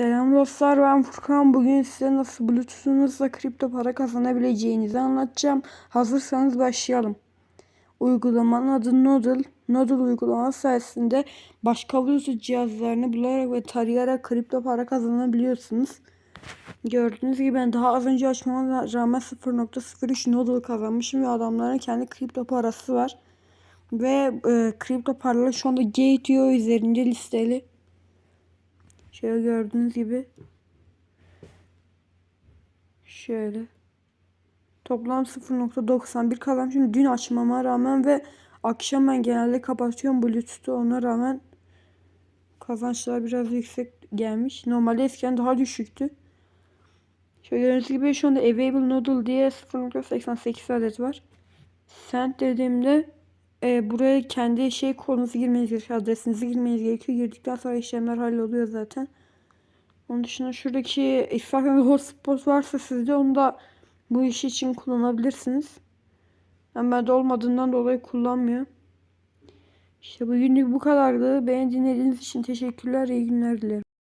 Selam dostlar ben Furkan. Bugün size nasıl Bluetooth'unuzla kripto para kazanabileceğinizi anlatacağım. Hazırsanız başlayalım. Uygulamanın adı Nodle. Nodle uygulaması sayesinde başka Bluetooth cihazlarını bularak ve tarayarak kripto para kazanabiliyorsunuz. Gördüğünüz gibi ben daha az önce açmama rağmen 0.03 Nodle kazanmışım ve adamların kendi kripto parası var. Ve e, kripto paralar şu anda Gate.io üzerinde listeli. Şöyle gördüğünüz gibi. Şöyle. Toplam 0.91 kazanmışım. Dün açmama rağmen ve akşam ben genelde kapatıyorum Bluetooth'u ona rağmen kazançlar biraz yüksek gelmiş. Normalde eskiden daha düşüktü. Şöyle gördüğünüz gibi şu anda Available Nodle diye 0.88 adet var. Send dediğimde e, buraya kendi şey kodunuzu girmeniz gerekiyor. Adresinizi girmeniz gerekiyor. Girdikten sonra işlemler halloluyor zaten. Onun dışında şuradaki isterseniz hotspot varsa sizde onu da bu iş için kullanabilirsiniz. Yani bende olmadığından dolayı kullanmıyor. İşte bugünlük bu kadardı. Beni dinlediğiniz için teşekkürler. İyi günler dilerim.